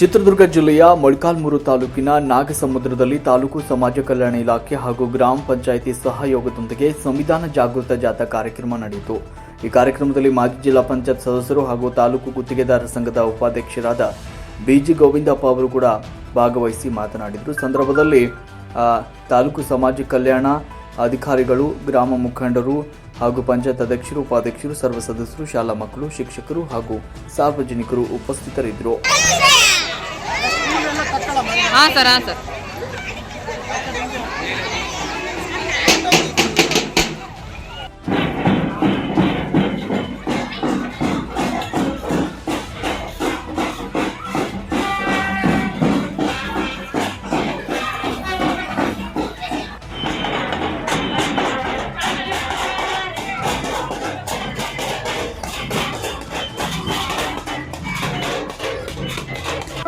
ಚಿತ್ರದುರ್ಗ ಜಿಲ್ಲೆಯ ಮೊಳಕಾಲ್ಮೂರು ತಾಲೂಕಿನ ನಾಗಸಮುದ್ರದಲ್ಲಿ ತಾಲೂಕು ಸಮಾಜ ಕಲ್ಯಾಣ ಇಲಾಖೆ ಹಾಗೂ ಗ್ರಾಮ ಪಂಚಾಯಿತಿ ಸಹಯೋಗದೊಂದಿಗೆ ಸಂವಿಧಾನ ಜಾಗೃತ ಜಾಥಾ ಕಾರ್ಯಕ್ರಮ ನಡೆಯಿತು. ಈ ಕಾರ್ಯಕ್ರಮದಲ್ಲಿ ಮಾಜಿ ಜಿಲ್ಲಾ ಪಂಚಾಯತ್ ಸದಸ್ಯರು ಹಾಗೂ ತಾಲೂಕು ಗುತ್ತಿಗೆದಾರ ಸಂಘದ ಉಪಾಧ್ಯಕ್ಷರಾದ ಬಿಜಿ ಗೋವಿಂದಪ್ಪ ಅವರು ಕೂಡ ಭಾಗವಹಿಸಿ ಮಾತನಾಡಿದರು. ಸಂದರ್ಭದಲ್ಲಿ ತಾಲೂಕು ಸಮಾಜ ಕಲ್ಯಾಣ ಅಧಿಕಾರಿಗಳು, ಗ್ರಾಮ ಮುಖಂಡರು ಹಾಗೂ ಪಂಚಾಯತ್ ಅಧ್ಯಕ್ಷರು, ಉಪಾಧ್ಯಕ್ಷರು, ಸರ್ವ ಸದಸ್ಯರು, ಶಾಲಾ ಮಕ್ಕಳು, ಶಿಕ್ಷಕರು ಹಾಗೂ ಸಾರ್ವಜನಿಕರು ಉಪಸ್ಥಿತರಿದ್ದರು. ಹಾಂ ಸರ್ ಹಾಂ ಸರ್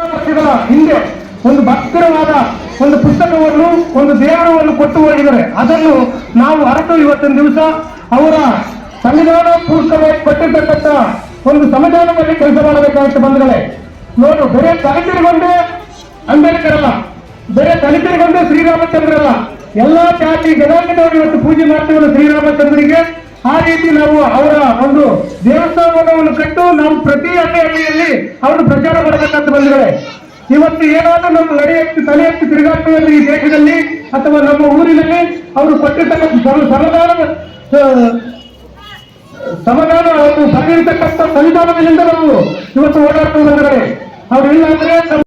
ವರ್ಷಗಳ ಹಿಂದೆ ಒಂದು ಭಕ್ತರವಾದ ಒಂದು ಪುಸ್ತಕವನ್ನು, ಒಂದು ದೇವರವನ್ನು ಕೊಟ್ಟು ಹೋಗಿದ್ದಾರೆ. ಅದನ್ನು ನಾವು ಅರಟು ಇವತ್ತಿನ ದಿವಸ ಅವರ ಸಂವಿಧಾನ ಪೂರ್ವಕವಾಗಿ ಕೊಟ್ಟಿರ್ತಕ್ಕಂಥ ಒಂದು ಸಂವಿಧಾನದಲ್ಲಿ ಕೆಲಸ ಮಾಡಬೇಕಾಗುತ್ತೆ ಬಂಧುಗಳೇ. ನೋಡು, ಬೇರೆ ದಲಿತರಿಗೊಂದೇ ಅಂಬೇಡ್ಕರ್ ಅಲ್ಲ ಬೇರೆ ದಲಿತರಿಗೊಂದೇ ಶ್ರೀರಾಮಚಂದ್ರ ಅಲ್ಲ ಎಲ್ಲಾ ಜಾತಿ ಜನಾಂಗದವರು ಇವತ್ತು ಪೂಜೆ ಮಾಡ್ತೀವಲ್ಲ ಶ್ರೀರಾಮಚಂದ್ರಿಗೆ. ಆ ರೀತಿ ನಾವು ಅವರ ಒಂದು ದೇವಸ್ಥಾನವನ್ನು ಕಟ್ಟು ನಾವು ಪ್ರತಿ ಹಳ್ಳಿಯಲ್ಲಿ ಅವರು ಪ್ರಚಾರ ಮಾಡಬೇಕಂತ ಬಂಧುಗಳೇ. ಇವತ್ತು ಏನಾದ್ರೂ ನಮ್ಮ ನಡೆಯಕ್ಕೆ ತಲೆಯಕ್ಕೆ ತಿರುಗಾಡ್ತೀವಲ್ಲ ಈ ದೇಶದಲ್ಲಿ ಅಥವಾ ನಮ್ಮ ಊರಿನಲ್ಲಿ ಅವರು ಕೊಟ್ಟಿರ್ತಕ್ಕಂಥ ಸಮ- ಸಮಾಧಾನ ಸಮಾಧಾನ ಅವರು ಬರೆದಿರ್ತಕ್ಕಂಥ ಸಂವಿಧಾನದಿಂದ ನಾವು ಇವತ್ತು ಓಡಾಡ್ತಾ ಇದ್ದಾರೆ ಅವ್ರು ಇಲ್ಲ ಅಂದ್ರೆ